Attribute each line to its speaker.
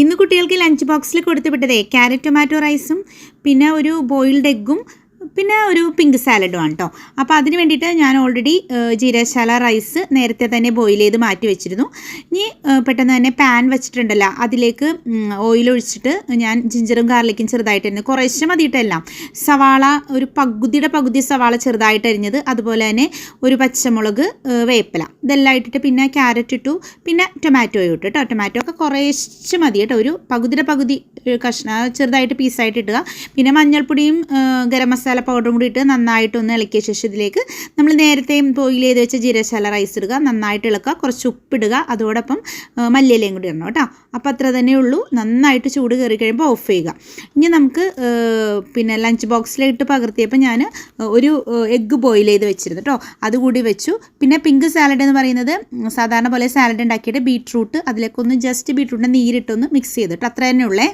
Speaker 1: ഇന്ന് കുട്ടികൾക്ക് ലഞ്ച് ബോക്സിൽ കൊടുത്തു വിട്ടതേ. ക്യാരറ്റ് ടൊമാറ്റോ റൈസും പിന്നെ ഒരു ബോയിൽഡ് എഗ്ഗും പിന്നെ ഒരു പിങ്ക് സാലഡും ആണ് കേട്ടോ അപ്പോൾ അതിന് വേണ്ടിയിട്ട് ഞാൻ ഓൾറെഡി ജീരശാല റൈസ് നേരത്തെ തന്നെ ബോയിൽ ചെയ്ത് മാറ്റി വെച്ചിരുന്നു. ഇനി പെട്ടെന്ന് തന്നെ പാൻ വെച്ചിട്ടുണ്ടല്ലോ. അതിലേക്ക് ഓയിൽ ഒഴിച്ചിട്ട് ഞാൻ ജിഞ്ചറും ഗാർലിക്കും ചെറുതായിട്ട് അരിഞ്ഞു കുറേശ്ശെ മതിയിട്ടെല്ലാം. സവാള ഒരു പകുതിയുടെ പകുതി സവാള ചെറുതായിട്ട് അരിഞ്ഞത് അതുപോലെ തന്നെ ഒരു പച്ചമുളക് വേപ്പില. ഇതെല്ലാം ഇട്ടിട്ട് പിന്നെ ക്യാരറ്റ് ഇട്ടു പിന്നെ ടൊമാറ്റോ ഇട്ടു കേട്ടോ ടൊമാറ്റോ ഒക്കെ കുറേശ്ശെ മതി കേട്ടോ ഒരു പകുതിയുടെ പകുതി കഷ്ണ ചെറുതായിട്ട് പീസായിട്ട് ഇടുക. പിന്നെ മഞ്ഞൾപ്പൊടിയും ഗരം മസാല പൗഡറും കൂടി ഇട്ട് നന്നായിട്ടൊന്ന് ഇളക്കിയ ശേഷം ഇതിലേക്ക് നമ്മൾ നേരത്തെയും ബോയിൽ ചെയ്ത് വെച്ച ജീരശാല റൈസ് ഇടുക. നന്നായിട്ട് ഇളക്കുക. കുറച്ച് ഉപ്പിടുക അതോടൊപ്പം മല്ലിയിലയും കൂടി ഇടണം കേട്ടോ. അപ്പോൾ അത്ര തന്നെ ഉള്ളൂ. നന്നായിട്ട് ചൂട് കയറി കഴിയുമ്പോൾ ഓഫ് ചെയ്യുക. ഇനി നമുക്ക് പിന്നെ ലഞ്ച് ബോക്സിലിട്ട് പകർത്തിയപ്പോൾ ഞാൻ ഒരു എഗ്ഗ് ബോയിൽ ചെയ്ത് വെച്ചിരുന്നു കേട്ടോ. അതുകൂടി വെച്ചു. പിന്നെ പിങ്ക് സാലഡ് എന്ന് പറയുന്നത് സാധാരണ പോലെ സാലഡ് ഉണ്ടാക്കിയിട്ട് ബീട്രൂട്ട് അതിലേക്കൊന്ന് ജസ്റ്റ് ബീട്രൂട്ടിന്റെ നീരിട്ടൊന്ന് മിക്സ് ചെയ്തിട്ട് അത്ര തന്നെ ഉള്ളേ.